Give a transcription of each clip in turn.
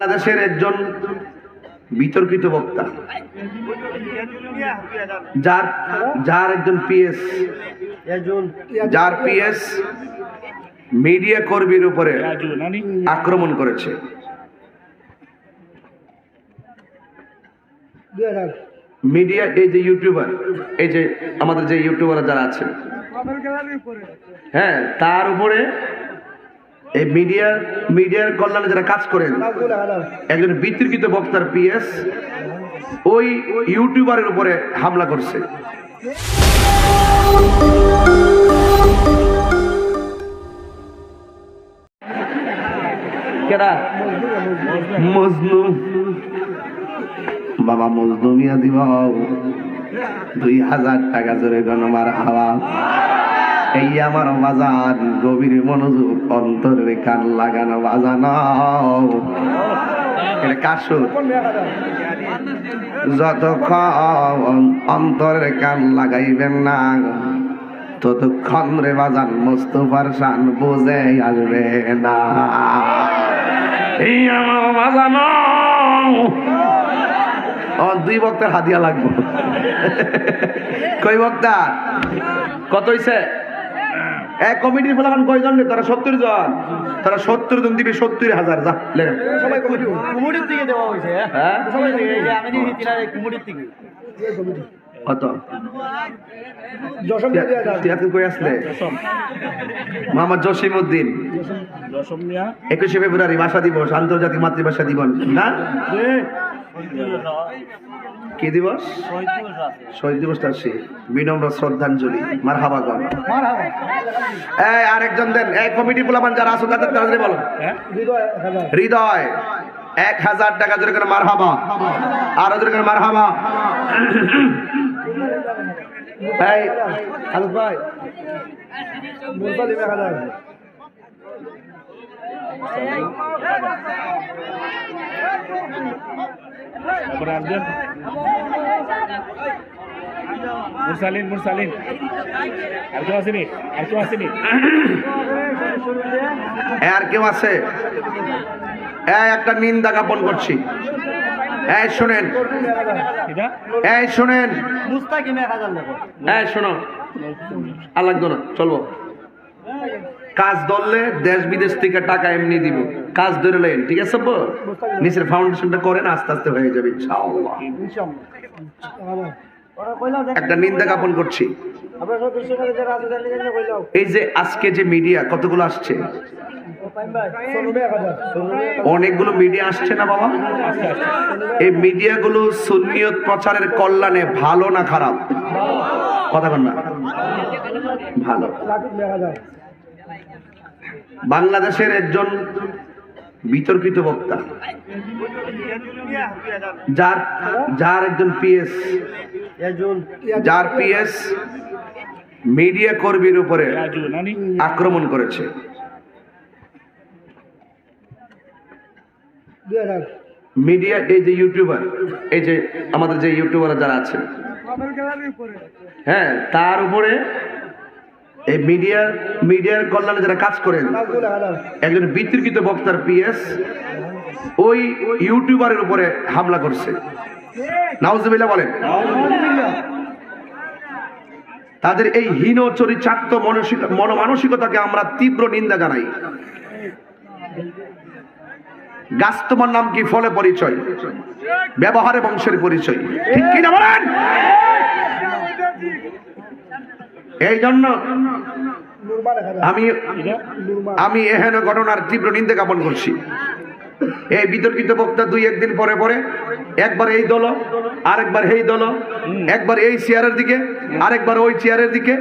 বাংলাদেশের একজন বিতর্কিত বক্তা। যার যার একজন পিএস। যার পিএস মিডিয়া কর্মীর উপরে আক্রমণ করেছে। মিডিয়া, এই যে ইউটিউবার, এই যে আমাদের যে ইউটিউবার যারা আছে হ্যাঁ তার উপরে এই মিডিয়া মিডিয়ার কল্যাণে যারা কাজ করেন, একজন বিতর্কিত বক্তার পিএস ওই ইউটিউবারের উপরে হামলা করছে। কেডা? বাবা মজনু মিয়া দিব। দুই হাজার টাকা জোরে গণমার হাওয়া। এই আমার বাজান গভীর মনোযোগ অন্তরের কান লাগানো বাজানো। যতক্ষণ অন্তরের কান লাগাইবেন না, ততক্ষণ রে বাজান মোস্তফার শান বুঝে আসবে না। এই আমার বাজানো দুই বক্তার হাতিয়া লাগবো। কই বক্তা? কত হইছে? এক কমিটির ফলাফল কয়জন রে? তারা সত্তর জন। তারা সত্তর জন দিবে সত্তর হাজার। যা লেন। কুমুরির থেকে দেওয়া হয়েছে হ্যাঁ? সবাই থেকে এই যে আমি দিয়েছি তিনার এই কুমুরির থেকে কত? তুই এখন কই আসলে? মোহাম্মদ জসিম উদ্দিন। দশম মিয়া। একুশে ফেব্রুয়ারি ভাষা দিবস আন্তর্জাতিক মাতৃভাষা দিবস। না? কি দিবস শহীদ দিবসটা আসছে বিনম্র শ্রদ্ধাঞ্জলি মার হাবাগন এই আরেকজন দেন এই কমিটি পোলাপান যারা আসো তাদের তাড়াতাড়ি বলো হৃদয় এক হাজার টাকা জোরে করে মার হাবা আরও জোরে করে মার হাবা আলুস ভাই মুরসালিন মুরসালিন। আর কেউ আসেনি? আর কেউ আসেনি? এই আর কেউ আছে? এই একটা নিন্দা জ্ঞাপন করছি। এই শুনেন। এটা? এই শুনেন। এই শোনো। আর লাগতো না। চলবো। কাজ ধরলে দেশ বিদেশ থেকে টাকা এমনি দিব। কাজ ধরে লেন ঠিক আছে বো নিচের ফাউন্ডেশনটা করেন, আস্তে আস্তে হয়ে যাবে, ইনশাআল্লাহ। একটা নিন্দা জ্ঞাপন করছি। এই যে আজকে যে মিডিয়া কতগুলো আসছে? অনেকগুলো মিডিয়া আসছে না বাবা? এই মিডিয়াগুলো সুন্নিয়ত প্রচারের কল্যাণে ভালো না খারাপ? কথা বল না। ভালো। বাংলাদেশের একজন বিতর্কিত বক্তা। যার যার একজন পিএস। একজন যার পিএস মিডিয়া কর্মীর উপরে আক্রমণ করেছে। মিডিয়া এই যে ইউটিউবার এই যে আমাদের যে ইউটিউবার যারা আছে হ্যাঁ তার উপরে এই মিডিয়া মিডিয়ার কল্যাণে যারা কাজ করেন, একজন বিতর্কিত বক্তার পিএস, ওই ইউটিউবারের উপরে হামলা করছে। নাউজুবিল্লাহ বলেন। তাদের এই হীন চরিচার্থ মানসিক, মনমানসিকতাকে আমরা তীব্র নিন্দা জানাই। গাছ তোমার নাম কি? ফলে পরিচয়। ব্যবহারে বংশের পরিচয়। ঠিক কি না বলেন? এই জন্য আমি আমি এহেন ঘটনার তীব্র নিন্দা জ্ঞাপন করছি। এই বিতর্কিত বক্তা দুই একদিন পরে পরে একবার এই দল আরেকবার এই দল একবার এই চেয়ারের দিকে আরেকবার ওই চেয়ারের দিকে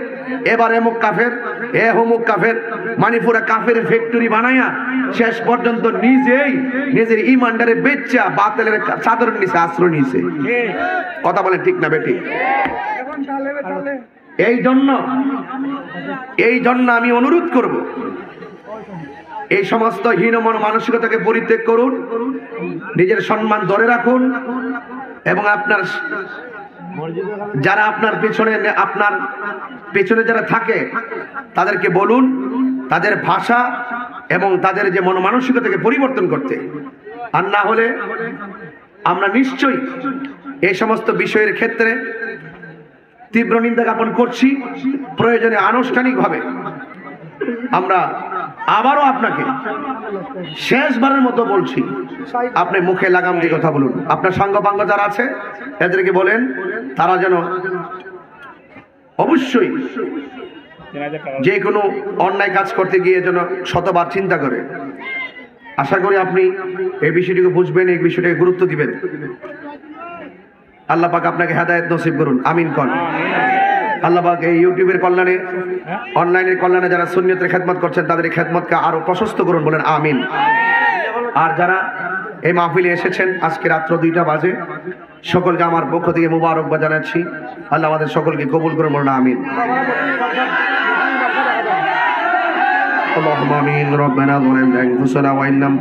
এবার এমুক কাফের এ হমুক কাফের মানিপুরা কাফের ফ্যাক্টরি বানায়া শেষ পর্যন্ত নিজেই নিজের ইমানডারে বেচ্চা বাতেলের চাদরের নিচে আশ্রয় নিয়েছে। কথা বলে ঠিক না বেটি? এই জন্য এই জন্য আমি অনুরোধ করব, এই সমস্ত হীনমন মানসিকতাকে পরিত্যাগ করুন, নিজের সম্মান ধরে রাখুন, এবং আপনার যারা আপনার পেছনে আপনার পেছনে যারা থাকে, তাদেরকে বলুন, তাদের ভাষা এবং তাদের যে মন মানসিকতাকে পরিবর্তন করতে। আর না হলে আমরা নিশ্চয়ই এই সমস্ত বিষয়ের ক্ষেত্রে তীব্র নিন্দা জ্ঞাপন করছি। প্রয়োজনে আনুষ্ঠানিকভাবে আমরা আবারও আপনাকে শেষবারের মতো বলছি, আপনি মুখে লাগাম দিয়ে কথা বলুন। আপনার সাঙ্গপাঙ্গ যারা আছে, এদেরকে বলেন, তারা যেন অবশ্যই যে কোনো অন্যায় কাজ করতে গিয়ে যেন শতবার চিন্তা করে। আশা করি আপনি এই বিষয়টিকে বুঝবেন, এই বিষয়টাকে গুরুত্ব দিবেন। আল্লাহ পাক আপনাকে হেদায়ত নসিব করুন আমিন কন আল্লাহ পাক এই ইউটিউবের কল্যাণে অনলাইনের কল্যাণে যারা সুন্নিয়তের খেদমত করছেন তাদের এই খেদমতকে আরো প্রশস্ত করুন বলেন আমিন আর যারা এই মাহফিলে এসেছেন আজকে রাত্র দুইটা বাজে সকলকে আমার পক্ষ থেকে মুবারকবাদ জানাচ্ছি আল্লাহ আমাদের সকলকে কবুল করুন বলেন আমিন اللهم امين ربنا ظلمنا انفسنا وان لم